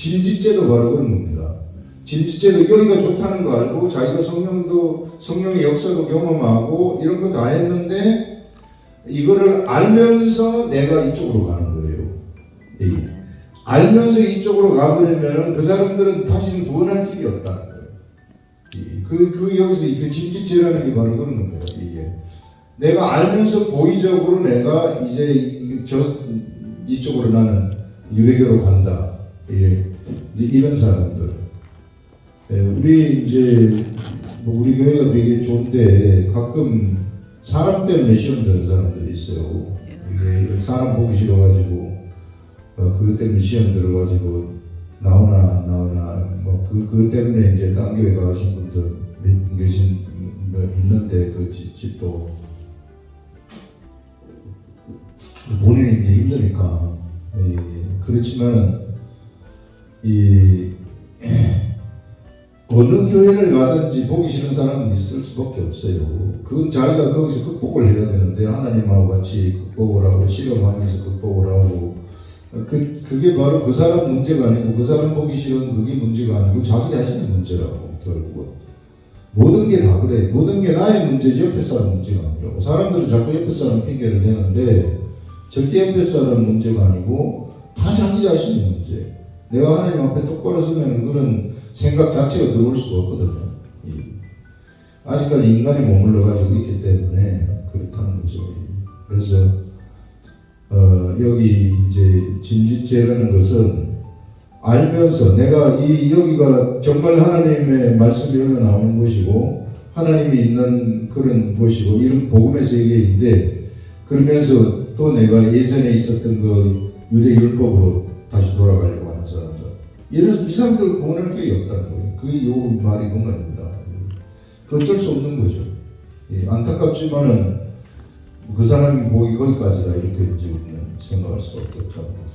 진지죄도 바로 그런 겁니다. 진지죄도 여기가 좋다는 거 알고 자기가 성령도 성령의 역사도 경험하고 이런 거 다 했는데 이거를 알면서 내가 이쪽으로 가는 거예요. 이 알면서 이쪽으로 가버리면은 그 사람들은 다시는 구원할 길이 없다는 거예요. 이 그, 그 여기서 그 진지죄라는 게 바로 그런 겁니다. 이게 내가 알면서 고의적으로 내가 이제 이- 저 이쪽으로 나는 유대교로 간다. 이- 이제 이런 사람들. 예, 우리 이제 뭐 우리 교회가 되게 좋은데 가끔 사람 때문에 시험 드는 사람들이 있어요. 이게 사람 보기 싫어가지고 어, 그것 때문에 시험 들어가지고 나오나 안 나오나 뭐 그 그 때문에 이제 딴 교회 가신 분들 계신 뭐 있는데 그 집, 집도 본인이 이제 힘드니까 예, 그렇지만 이 어느 교회를 가든지 보기 싫은 사람은 있을 수밖에 없어요. 그건 자기가 거기서 극복을 해야 되는데 하나님하고 같이 극복을 하고 실험하면서 극복을 하고 그 그게 바로 그 사람 문제가 아니고 그 사람 보기 싫은 그게 문제가 아니고 자기 자신의 문제라고 결국은 모든 게 다 그래. 모든 게 나의 문제지 옆에 사람 문제가 아니라고. 사람들은 자꾸 옆에 사람 핑계를 대는데 절대 옆에 사람 문제가 아니고 다 자기 자신의 문제. 내가 하나님 앞에 똑바로 서면 그런 생각 자체가 들어올 수가 없거든요. 이. 아직까지 인간이 머물러 가지고 있기 때문에 그렇다는 거죠. 그래서 어, 여기 이제 진지죄라는 것은 알면서 내가 이 여기가 정말 하나님의 말씀이 흘러 나오는 곳이고 하나님이 있는 그런 곳이고 이런 복음의 세계인데 그러면서 또 내가 예전에 있었던 그 유대 율법으로 다시 사람들 이런 이 사람들 구원할 길이 없다는 거예요. 그게 요 말이 그 말입니다. 그 어쩔 수 없는 거죠. 예, 안타깝지만은 그 사람이 보기 거기까지다 이렇게 이제 우리는 생각할 수밖에 없다는 거죠.